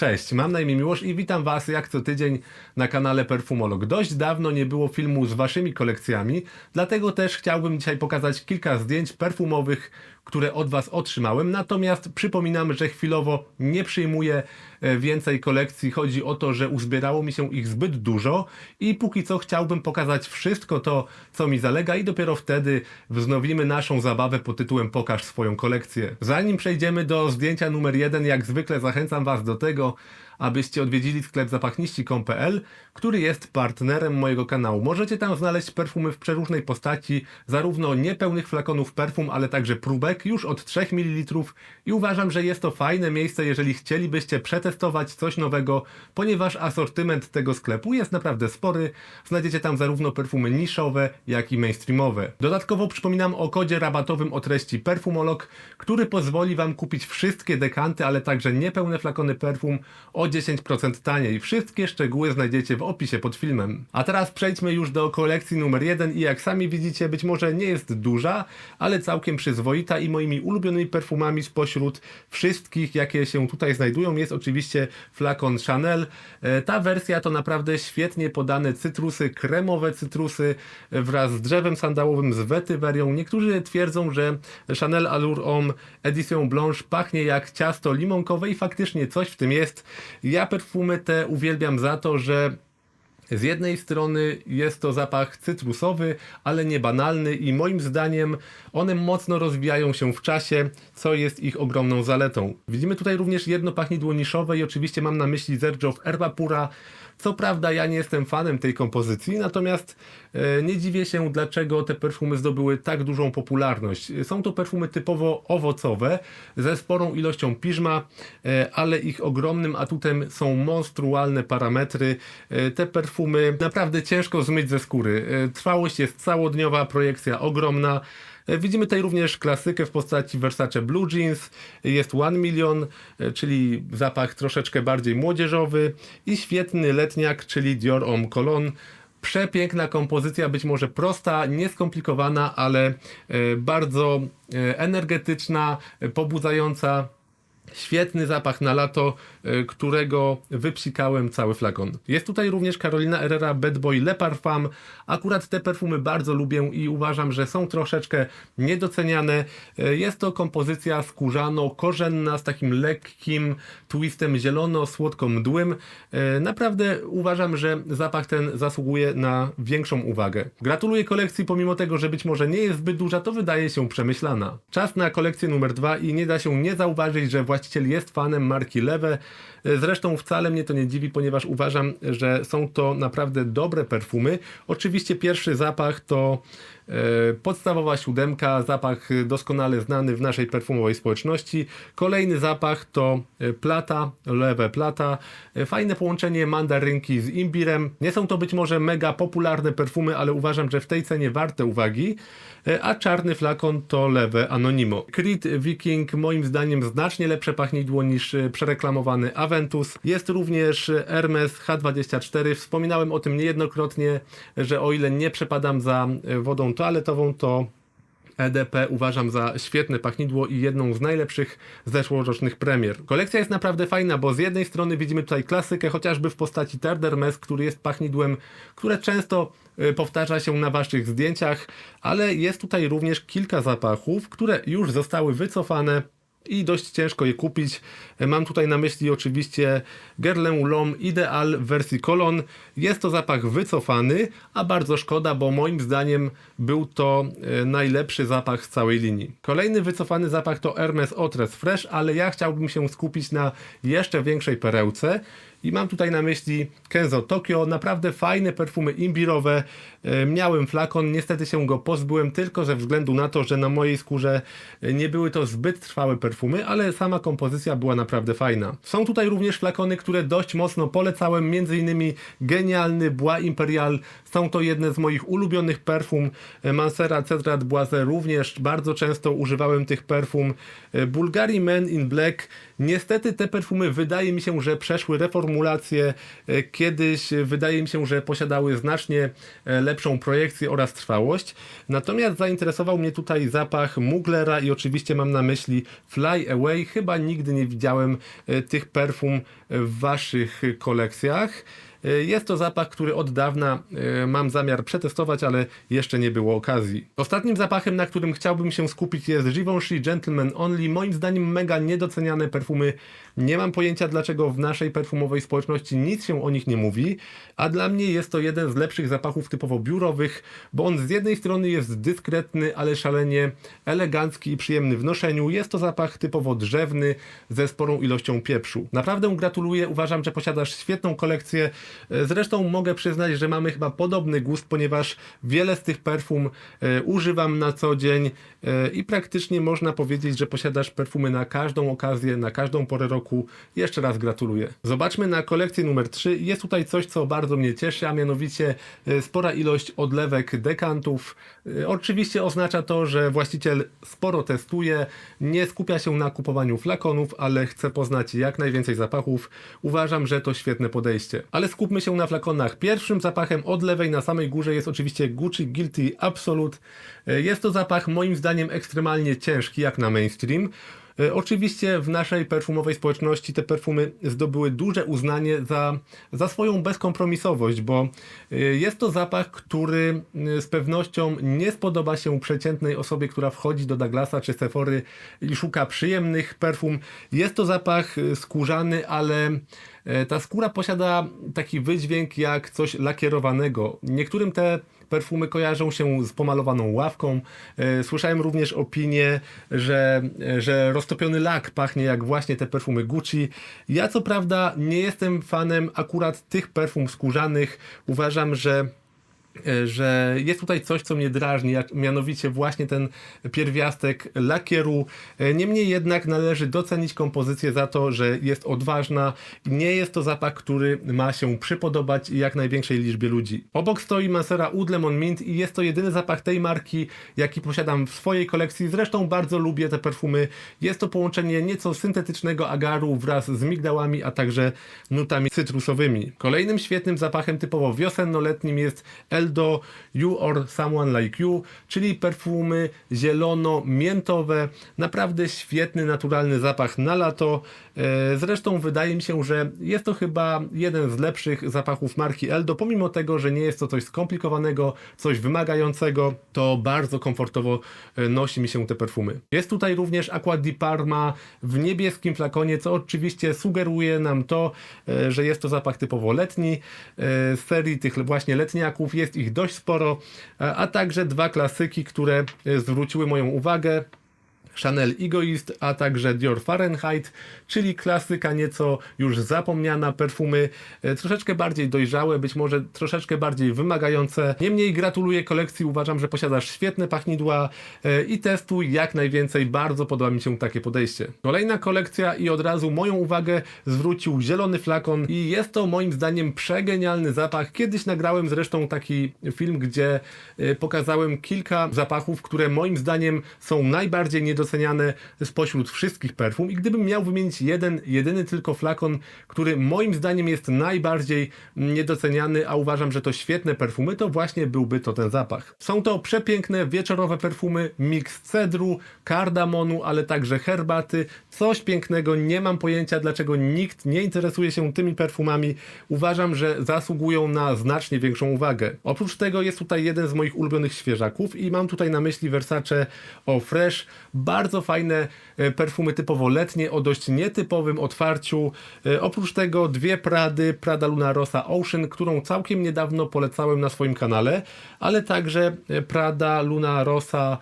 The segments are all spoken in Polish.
Cześć, mam na imię Miłosz i witam Was jak co tydzień na kanale Perfumolog. Dość dawno nie było filmu z Waszymi kolekcjami, dlatego też chciałbym dzisiaj pokazać kilka zdjęć perfumowych, które od Was otrzymałem. Natomiast przypominam, że chwilowo nie przyjmuję e, więcej kolekcji. Chodzi o to, że uzbierało mi się ich zbyt dużo i póki co chciałbym pokazać wszystko to, co mi zalega i dopiero wtedy wznowimy naszą zabawę pod tytułem Pokaż swoją kolekcję. Zanim przejdziemy do zdjęcia numer jeden, jak zwykle zachęcam Was do tego, abyście odwiedzili sklep zapachniści.com.pl, który jest partnerem mojego kanału. Możecie tam znaleźć perfumy w przeróżnej postaci, zarówno niepełnych flakonów perfum, ale także próbek już od 3 ml i uważam, że jest to fajne miejsce, jeżeli chcielibyście przetestować coś nowego, ponieważ asortyment tego sklepu jest naprawdę spory. Znajdziecie tam zarówno perfumy niszowe, jak i mainstreamowe. Dodatkowo przypominam o kodzie rabatowym o treści Perfumolog, który pozwoli Wam kupić wszystkie dekanty, ale także niepełne flakony perfum o 10% taniej. Wszystkie szczegóły znajdziecie w opisie pod filmem. A teraz przejdźmy już do kolekcji numer 1 i jak sami widzicie, być może nie jest duża, ale całkiem przyzwoita i moimi ulubionymi perfumami spośród wszystkich, jakie się tutaj znajdują, jest oczywiście flakon Chanel. E, Ta wersja to naprawdę świetnie podane cytrusy, kremowe cytrusy e, wraz z drzewem sandałowym, z wetywerią. Niektórzy twierdzą, że Chanel Allure Homme Edition Blanche pachnie jak ciasto limonkowe i faktycznie coś w tym jest. Ja perfumy te uwielbiam za to, że z jednej strony jest to zapach cytrusowy, ale nie banalny i moim zdaniem one mocno rozwijają się w czasie, co jest ich ogromną zaletą. Widzimy tutaj również jedno pachnidło niszowe i oczywiście mam na myśli Zerjow Erba Pura. Co prawda ja nie jestem fanem tej kompozycji, natomiast e, nie dziwię się dlaczego te perfumy zdobyły tak dużą popularność. Są to perfumy typowo owocowe, ze sporą ilością piżma, e, ale ich ogromnym atutem są monstrualne parametry. E, Te perfumy naprawdę ciężko zmyć ze skóry. Trwałość jest całodniowa, projekcja ogromna. E, Widzimy tutaj również klasykę w postaci Versace Blue Jeans, jest One Million, e, czyli zapach troszeczkę bardziej młodzieżowy i świetny letniak, czyli Dior Homme Cologne. Przepiękna kompozycja, być może prosta, nieskomplikowana, ale e, bardzo energetyczna, pobudzająca. Świetny zapach na lato, y, którego wypsikałem cały flakon. Jest tutaj również Carolina Herrera Bad Boy Le Parfum. Akurat te perfumy bardzo lubię i uważam, że są troszeczkę niedoceniane. Y, Jest to kompozycja skórzano-korzenna z takim lekkim twistem zielono-słodko mdłym. Y, Naprawdę uważam, że zapach ten zasługuje na większą uwagę. Gratuluję kolekcji, pomimo tego, że być może nie jest zbyt duża, to wydaje się przemyślana. Czas na kolekcję numer dwa i nie da się nie zauważyć, że właściciel jest fanem marki Lewe. Zresztą wcale mnie to nie dziwi, ponieważ uważam, że są to naprawdę dobre perfumy. Oczywiście pierwszy zapach to podstawowa siódemka, zapach doskonale znany w naszej perfumowej społeczności. Kolejny zapach to e, plata, lewe plata. E, Fajne połączenie mandarynki z imbirem. Nie są to być może mega popularne perfumy, ale uważam, że w tej cenie warte uwagi. E, A czarny flakon to lewe Anonimo. Creed Viking moim zdaniem znacznie lepsze pachnidło niż e, przereklamowany Aventus. Jest również Hermes H24. Wspominałem o tym niejednokrotnie, że o ile nie przepadam za e, wodą toaletową, to EDP uważam za świetne pachnidło i jedną z najlepszych zeszłorocznych premier. Kolekcja jest naprawdę fajna, bo z jednej strony widzimy tutaj klasykę, chociażby w postaci Terdermes, który jest pachnidłem, które często y, powtarza się na waszych zdjęciach, ale jest tutaj również kilka zapachów, które już zostały wycofane i dość ciężko je kupić. Mam tutaj na myśli oczywiście Guerlain L'Homme Ideal w wersji Colon. Jest to zapach wycofany, a bardzo szkoda, bo moim zdaniem był to e, najlepszy zapach z całej linii. Kolejny wycofany zapach to Hermes Otres Fresh, ale ja chciałbym się skupić na jeszcze większej perełce. I mam tutaj na myśli Kenzo Tokyo, naprawdę fajne perfumy imbirowe. E, Miałem flakon, niestety się go pozbyłem tylko ze względu na to, że na mojej skórze e, nie były to zbyt trwałe perfumy, ale sama kompozycja była naprawdę fajna. Są tutaj również flakony, które dość mocno polecałem, innymi genialny Bois Imperial. Są to jedne z moich ulubionych perfum. E, Mansera Cedrat Boise również bardzo często używałem tych perfum. Bulgari Men in Black Niestety te perfumy wydaje mi się, że przeszły reformulację. E, Kiedyś wydaje mi się, że posiadały znacznie e, lepszą projekcję oraz trwałość. Natomiast zainteresował mnie tutaj zapach Muglera i oczywiście mam na myśli Fly Away. Chyba nigdy nie widziałem e, tych perfum w waszych kolekcjach. E, Jest to zapach, który od dawna e, mam zamiar przetestować, ale jeszcze nie było okazji. Ostatnim zapachem, na którym chciałbym się skupić jest Givenchy Gentleman Only. Moim zdaniem mega niedoceniane perfumy. Nie mam pojęcia dlaczego w naszej perfumowej społeczności nic się o nich nie mówi, a dla mnie jest to jeden z lepszych zapachów typowo biurowych, bo on z jednej strony jest dyskretny, ale szalenie elegancki i przyjemny w noszeniu. Jest to zapach typowo drzewny ze sporą ilością pieprzu. Naprawdę gratuluję, uważam, że posiadasz świetną kolekcję. Zresztą mogę przyznać, że mamy chyba podobny gust, ponieważ wiele z tych perfum e, używam na co dzień e, i praktycznie można powiedzieć, że posiadasz perfumy na każdą okazję, na każdą porę roku. Jeszcze raz gratuluję. Zobaczmy na kolekcję numer 3. Jest tutaj coś, co bardzo mnie cieszy, a mianowicie e, spora ilość odlewek dekantów. Oczywiście oznacza to, że właściciel sporo testuje, nie skupia się na kupowaniu flakonów, ale chce poznać jak najwięcej zapachów. Uważam, że to świetne podejście. Ale skupmy się na flakonach. Pierwszym zapachem od lewej na samej górze jest oczywiście Gucci Guilty Absolute. E, Jest to zapach moim zdaniem ekstremalnie ciężki jak na mainstream. E, Oczywiście w naszej perfumowej społeczności te perfumy zdobyły duże uznanie za, za swoją bezkompromisowość, bo e, jest to zapach, który z pewnością nie spodoba się przeciętnej osobie, która wchodzi do Douglasa czy Sephory i szuka przyjemnych perfum. Jest to zapach skórzany, ale ta skóra posiada taki wydźwięk jak coś lakierowanego. Niektórym te perfumy kojarzą się z pomalowaną ławką. E, Słyszałem również opinię, że, że roztopiony lak pachnie jak właśnie te perfumy Gucci. Ja co prawda nie jestem fanem akurat tych perfum skórzanych. Uważam, że e, że jest tutaj coś, co mnie drażni, jak mianowicie właśnie ten pierwiastek lakieru. E, Niemniej jednak należy docenić kompozycję za to, że jest odważna i nie jest to zapach, który ma się przypodobać jak największej liczbie ludzi. Obok stoi Mansera Oud Lemon Mint i jest to jedyny zapach tej marki, jaki posiadam w swojej kolekcji. Zresztą bardzo lubię te perfumy. Jest to połączenie nieco syntetycznego agaru wraz z migdałami, a także nutami cytrusowymi. Kolejnym świetnym zapachem typowo wiosenno-letnim jest Eldo You or Someone Like You, czyli perfumy zielono-miętowe. Naprawdę świetny, naturalny zapach na lato. E, Zresztą wydaje mi się, że jest to chyba jeden z lepszych zapachów marki Eldo, pomimo tego, że nie jest to coś skomplikowanego, coś wymagającego, to bardzo komfortowo e, nosi mi się te perfumy. Jest tutaj również Aqua di Parma w niebieskim flakonie, co oczywiście sugeruje nam to, e, że jest to zapach typowo letni. Z serii tych właśnie letniaków jest ich dość sporo, e, a także dwa klasyki, które e, zwróciły moją uwagę. Chanel Egoist, a także Dior Fahrenheit, czyli klasyka nieco już zapomniana, perfumy e, troszeczkę bardziej dojrzałe, być może troszeczkę bardziej wymagające. Niemniej gratuluję kolekcji, uważam, że posiadasz świetne pachnidła e, i testuj jak najwięcej, bardzo podoba mi się takie podejście. Kolejna kolekcja i od razu moją uwagę zwrócił zielony flakon i jest to moim zdaniem przegenialny zapach. Kiedyś nagrałem zresztą taki film, gdzie e, pokazałem kilka zapachów, które moim zdaniem są najbardziej niedoceniane spośród wszystkich perfum i gdybym miał wymienić jeden, jedyny tylko flakon, który moim zdaniem jest najbardziej niedoceniany, a uważam, że to świetne perfumy, to właśnie byłby to ten zapach. Są to przepiękne wieczorowe perfumy, miks cedru, kardamonu, ale także herbaty. Coś pięknego, nie mam pojęcia dlaczego nikt nie interesuje się tymi perfumami. Uważam, że zasługują na znacznie większą uwagę. Oprócz tego jest tutaj jeden z moich ulubionych świeżaków i mam tutaj na myśli Versace O Fresh. Bardzo fajne e, perfumy typowo letnie o dość nietypowym otwarciu. E, Oprócz tego dwie Prady, Prada Luna Rosa Ocean, którą całkiem niedawno polecałem na swoim kanale, ale także e, Prada Luna Rosa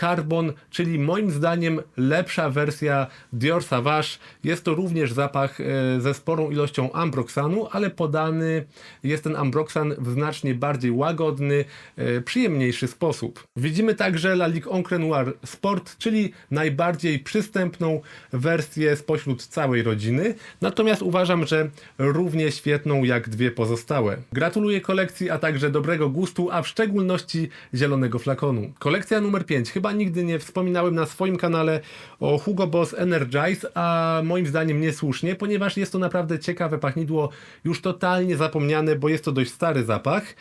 Carbon, czyli moim zdaniem lepsza wersja Dior Sauvage. Jest to również zapach ze sporą ilością ambroxanu, ale podany jest ten ambroxan w znacznie bardziej łagodny, przyjemniejszy sposób. Widzimy także La Ligue Encre Noir Sport, czyli najbardziej przystępną wersję spośród całej rodziny. Natomiast uważam, że równie świetną jak dwie pozostałe. Gratuluję kolekcji, a także dobrego gustu, a w szczególności zielonego flakonu. Kolekcja numer 5. Chyba nigdy nie wspominałem na swoim kanale o Hugo Boss Energize, a moim zdaniem niesłusznie, ponieważ jest to naprawdę ciekawe pachnidło, już totalnie zapomniane, bo jest to dość stary zapach.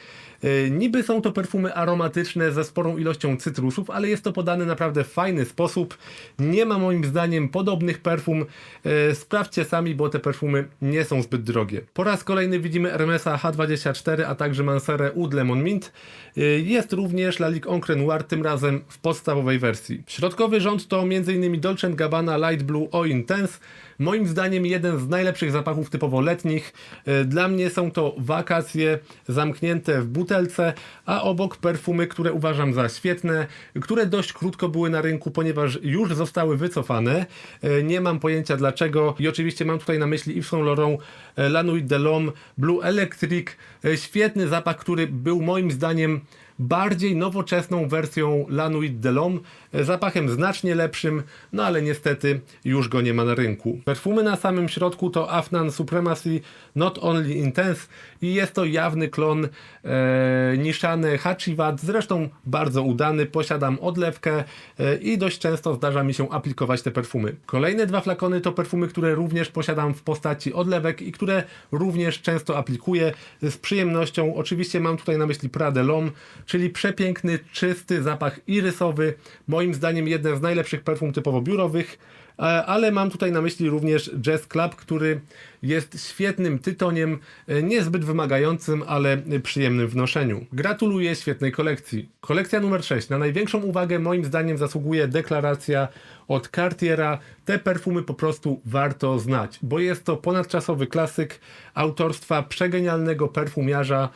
E, Niby są to perfumy aromatyczne ze sporą ilością cytrusów, ale jest to podane naprawdę w fajny sposób. Nie ma moim zdaniem podobnych perfum. E, Sprawdźcie sami, bo te perfumy nie są zbyt drogie. Po raz kolejny widzimy Hermesa H24, a także Manserę Oud Lemon Mint. E, Jest również Lalique Encre Noir, tym razem w podstawowej wersji. Środkowy rząd to m.in. Dolce Gabbana Light Blue O Intense. Moim zdaniem jeden z najlepszych zapachów typowo letnich. E, Dla mnie są to wakacje zamknięte w butelce, a obok perfumy, które uważam za świetne, które dość krótko były na rynku, ponieważ już zostały wycofane. E, Nie mam pojęcia dlaczego i oczywiście mam tutaj na myśli Yves Saint Laurent e, La Nuit de l'Homme, Blue Electric. Świetny zapach, który był moim zdaniem bardziej nowoczesną wersją La Nuit de l'Homme, e, zapachem znacznie lepszym, no ale niestety już go nie ma na rynku. Perfumy na samym środku to Afnan Supremacy Not Only Intense i jest to jawny klon e, Nishane Hachiwat, zresztą bardzo udany, posiadam odlewkę e, i dość często zdarza mi się aplikować te perfumy. Kolejne dwa flakony to perfumy, które również posiadam w postaci odlewek i które również często aplikuję z przyjemnością. Oczywiście mam tutaj na myśli Prada L'Homme, czyli przepiękny, czysty zapach irysowy. Moim zdaniem jeden z najlepszych perfum typowo biurowych. E, Ale mam tutaj na myśli również Jazz Club, który jest świetnym tytoniem, e, niezbyt wymagającym, ale przyjemnym w noszeniu. Gratuluję świetnej kolekcji. Kolekcja numer 6. Na największą uwagę moim zdaniem zasługuje deklaracja od Cartiera. Te perfumy po prostu warto znać, bo jest to ponadczasowy klasyk autorstwa przegenialnego perfumiarza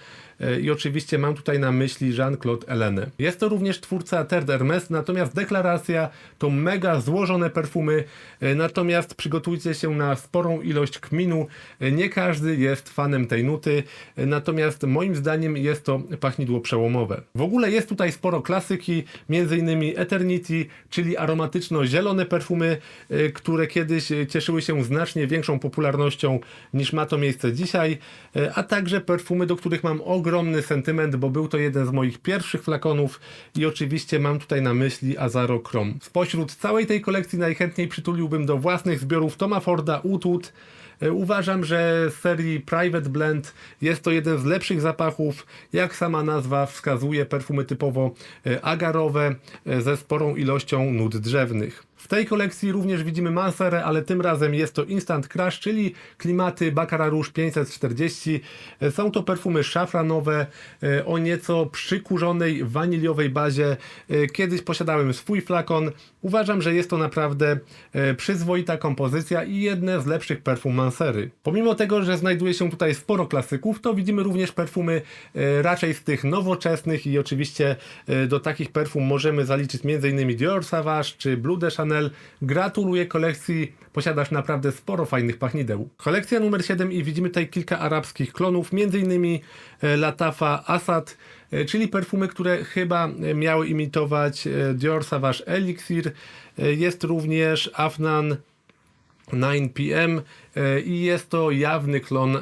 i oczywiście mam tutaj na myśli Jean-Claude Helene. Jest to również twórca Terre d'Hermes, natomiast deklaracja to mega złożone perfumy, e, natomiast przygotujcie się na sporą ilość kminu. E, Nie każdy jest fanem tej nuty, e, natomiast moim zdaniem jest to pachnidło przełomowe. W ogóle jest tutaj sporo klasyki, m.in. Eternity, czyli aromatyczno-zielone perfumy, e, które kiedyś e, cieszyły się znacznie większą popularnością niż ma to miejsce dzisiaj, e, a także perfumy, do których mam ogromny sentyment, bo był to jeden z moich pierwszych flakonów i oczywiście mam tutaj na myśli Azaro Chrome. Spośród całej tej kolekcji najchętniej przytuliłbym do własnych zbiorów Toma Forda Utwood. E, Uważam, że z serii Private Blend jest to jeden z lepszych zapachów. Jak sama nazwa wskazuje, perfumy typowo e, agarowe e, ze sporą ilością nut drzewnych. W tej kolekcji również widzimy Manserę, ale tym razem jest to Instant Crush, czyli klimaty Baccarat Rouge 540. E, Są to perfumy szafranowe e, o nieco przykurzonej waniliowej bazie. E, Kiedyś posiadałem swój flakon. Uważam, że jest to naprawdę e, przyzwoita kompozycja i jedne z lepszych perfum Mansery. Pomimo tego, że znajduje się tutaj sporo klasyków, to widzimy również perfumy raczej z tych nowoczesnych i oczywiście do takich perfum możemy zaliczyć m.in. Dior Sauvage czy Blue de. Gratuluję kolekcji, posiadasz naprawdę sporo fajnych pachnideł. Kolekcja numer 7 i widzimy tutaj kilka arabskich klonów, m.in. e, Latafa Assad, e, czyli perfumy, które chyba e, miały imitować Dior Sauvage Elixir. Jest również Afnan 9 PM e, i jest to jawny klon e,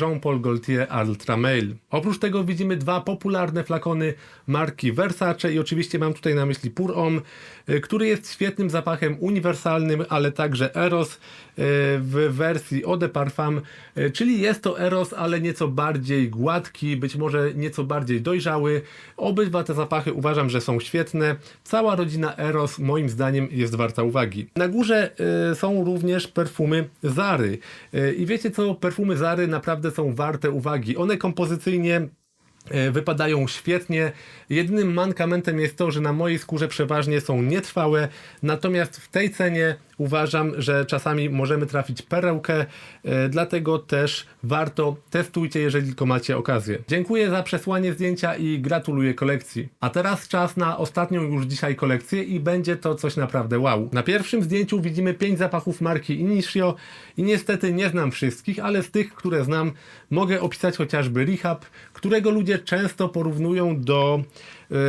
Jean-Paul Gaultier Ultra Male. Oprócz tego widzimy dwa popularne flakony marki Versace i oczywiście mam tutaj na myśli Pour Homme, e, który jest świetnym zapachem uniwersalnym, ale także Eros e, w wersji Eau de Parfum, e, czyli jest to Eros, ale nieco bardziej gładki, być może nieco bardziej dojrzały. Obydwa te zapachy uważam, że są świetne. Cała rodzina Eros moim zdaniem jest warta uwagi. Na górze e, są również perfumy Zary. E, I wiecie co, perfumy Zary naprawdę są warte uwagi. One kompozycyjnie e, wypadają świetnie. Jedynym mankamentem jest to, że na mojej skórze przeważnie są nietrwałe, natomiast w tej cenie uważam, że czasami możemy trafić perełkę, e, dlatego też warto testujcie, jeżeli tylko macie okazję. Dziękuję za przesłanie zdjęcia i gratuluję kolekcji. A teraz czas na ostatnią już dzisiaj kolekcję i będzie to coś naprawdę wow. Na pierwszym zdjęciu widzimy pięć zapachów marki Initio i niestety nie znam wszystkich, ale z tych, które znam, mogę opisać chociażby Rehab, którego ludzie często porównują do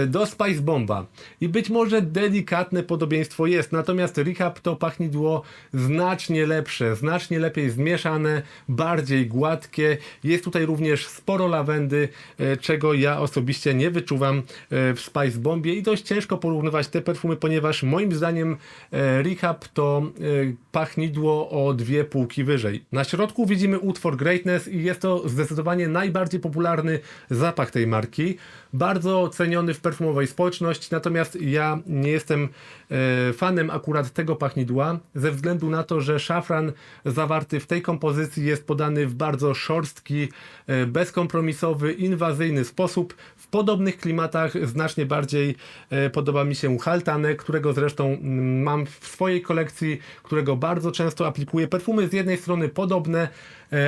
do Spice Bomba. I być może delikatne podobieństwo jest, natomiast Recap to pachnidło znacznie lepsze, znacznie lepiej zmieszane, bardziej gładkie. Jest tutaj również sporo lawendy, e, czego ja osobiście nie wyczuwam e, w Spice Bombie i dość ciężko porównywać te perfumy, ponieważ moim zdaniem e, Recap to e, pachnidło o dwie półki wyżej. Na środku widzimy utwór Greatness i jest to zdecydowanie najbardziej popularny zapach tej marki. Bardzo ceniony w perfumowej społeczności, natomiast ja nie jestem e, fanem akurat tego pachnidła, ze względu na to, że szafran zawarty w tej kompozycji jest podany w bardzo szorstki, e, bezkompromisowy, inwazyjny sposób. W podobnych klimatach znacznie bardziej e, podoba mi się Haltane, którego zresztą mm, mam w swojej kolekcji, którego bardzo często aplikuję. Perfumy z jednej strony podobne,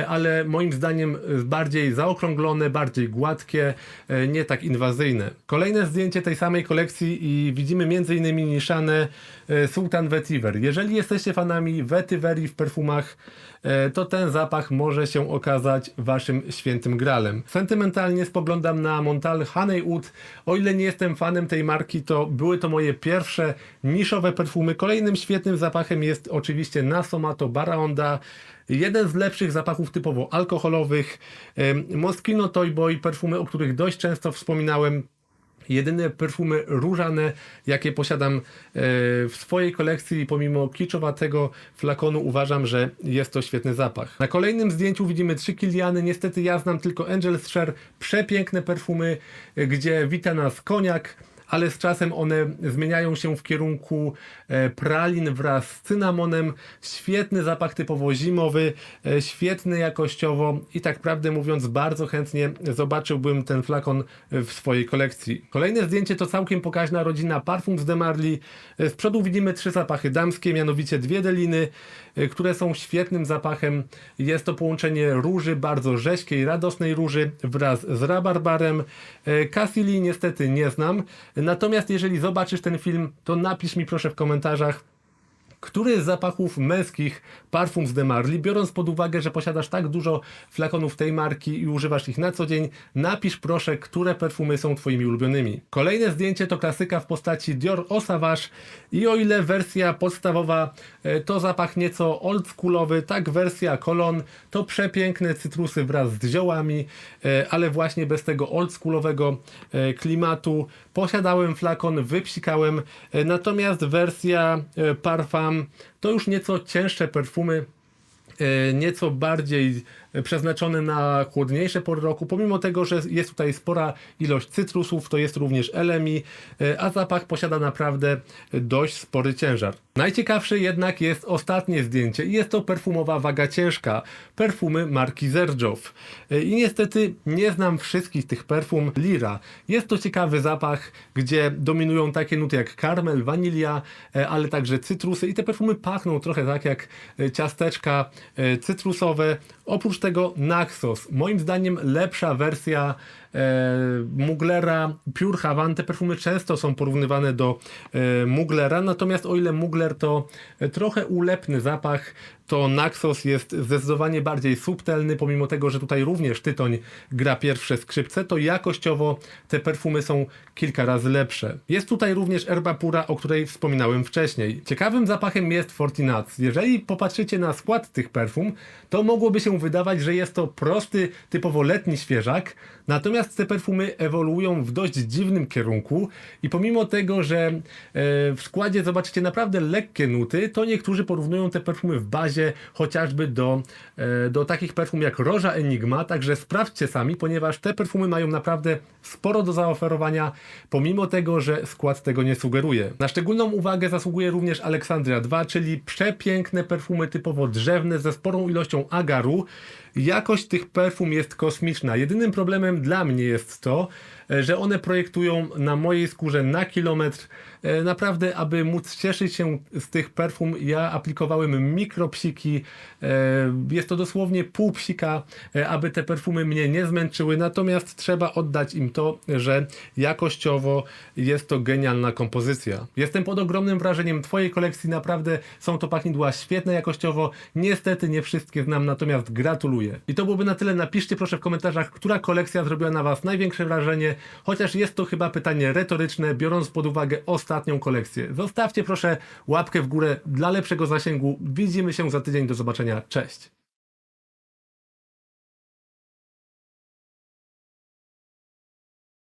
ale moim zdaniem e, bardziej zaokrąglone, bardziej gładkie, e, nie tak inwazyjne. Kolejne zdjęcie tej samej kolekcji i widzimy m.in. niszane e, Sultan Vetiver. Jeżeli jesteście fanami Vetiveri w perfumach, e, to ten zapach może się okazać waszym świętym gralem. Sentymentalnie spoglądam na Montal Honeywood. O ile nie jestem fanem tej marki, to były to moje pierwsze niszowe perfumy. Kolejnym świetnym zapachem jest oczywiście Nasomato Baraonda. Jeden z lepszych zapachów typowo alkoholowych. Moschino Toy Boy, perfumy, o których dość często wspominałem. Jedyne perfumy różane, jakie posiadam e, w swojej kolekcji, pomimo kiczowatego flakonu, uważam, że jest to świetny zapach. Na kolejnym zdjęciu widzimy trzy Kiliany. Niestety ja znam tylko Angel's Share. Przepiękne perfumy, e, gdzie wita nas koniak ale z czasem one zmieniają się w kierunku e, pralin wraz z cynamonem. Świetny zapach typowo zimowy, e, świetny jakościowo i tak prawdę mówiąc bardzo chętnie zobaczyłbym ten flakon w swojej kolekcji. Kolejne zdjęcie to całkiem pokaźna rodzina Parfums de Marly. E, Z przodu widzimy trzy zapachy damskie, mianowicie dwie deliny, które są świetnym zapachem. Jest to połączenie róży, bardzo rzeźkiej, radosnej róży wraz z rabarbarem. Cassili niestety nie znam, natomiast jeżeli zobaczysz ten film, to napisz mi proszę w komentarzach, który z zapachów męskich Parfums de Marly, biorąc pod uwagę, że posiadasz tak dużo flakonów tej marki i używasz ich na co dzień, napisz proszę, które perfumy są Twoimi ulubionymi. Kolejne zdjęcie to klasyka w postaci Dior Eau Sauvage i o ile wersja podstawowa e, to zapach nieco oldschoolowy, tak wersja Cologne to przepiękne cytrusy wraz z ziołami, e, ale właśnie bez tego oldschoolowego e, klimatu. Posiadałem flakon, wypsikałem, e, natomiast wersja e, Parfum to już nieco cięższe perfumy, e, nieco bardziej przeznaczone na chłodniejsze pory roku, pomimo tego, że jest tutaj spora ilość cytrusów, to jest również elemi, e, a zapach posiada naprawdę dość spory ciężar. Najciekawsze jednak jest ostatnie zdjęcie i jest to perfumowa waga ciężka, perfumy marki Zerjow. E, I niestety nie znam wszystkich tych perfum Lira. Jest to ciekawy zapach, gdzie dominują takie nuty jak karmel, wanilia, e, ale także cytrusy i te perfumy pachną trochę tak jak ciasteczka cytrusowe. Oprócz tego Naxos, moim zdaniem lepsza wersja e, Muglera Pure Havan. Te perfumy często są porównywane do e, Muglera, natomiast o ile Mugler to e, trochę ulepny zapach, to Naxos jest zdecydowanie bardziej subtelny, pomimo tego, że tutaj również tytoń gra pierwsze skrzypce, to jakościowo te perfumy są kilka razy lepsze. Jest tutaj również Erba Pura, o której wspominałem wcześniej. Ciekawym zapachem jest Fortinac. Jeżeli popatrzycie na skład tych perfum, to mogłoby się wydawać, że jest to prosty, typowo letni świeżak, natomiast te perfumy ewoluują w dość dziwnym kierunku i pomimo tego, że e, w składzie zobaczycie naprawdę lekkie nuty, to niektórzy porównują te perfumy w bazie chociażby do, e, do takich perfum jak Roża Enigma, także sprawdźcie sami, ponieważ te perfumy mają naprawdę sporo do zaoferowania, pomimo tego, że skład tego nie sugeruje. Na szczególną uwagę zasługuje również Aleksandria 2, czyli przepiękne perfumy typowo drzewne ze sporą ilością agaru. Jakość tych perfum jest kosmiczna. Jedynym problemem dla mnie jest to, e, że one projektują na mojej skórze na kilometr. E, Naprawdę, aby móc cieszyć się z tych perfum, ja aplikowałem mikropsiki. E, Jest to dosłownie pół psika, e, aby te perfumy mnie nie zmęczyły. Natomiast trzeba oddać im to, że jakościowo jest to genialna kompozycja. Jestem pod ogromnym wrażeniem Twojej kolekcji. Naprawdę są to pachnidła świetne jakościowo. Niestety nie wszystkie znam, natomiast gratuluję. I to byłoby na tyle. Napiszcie proszę w komentarzach, która kolekcja zrobiła na Was największe wrażenie, chociaż jest to chyba pytanie retoryczne, biorąc pod uwagę ostatnią kolekcję. Zostawcie proszę łapkę w górę dla lepszego zasięgu. Widzimy się za tydzień. Do zobaczenia. Cześć.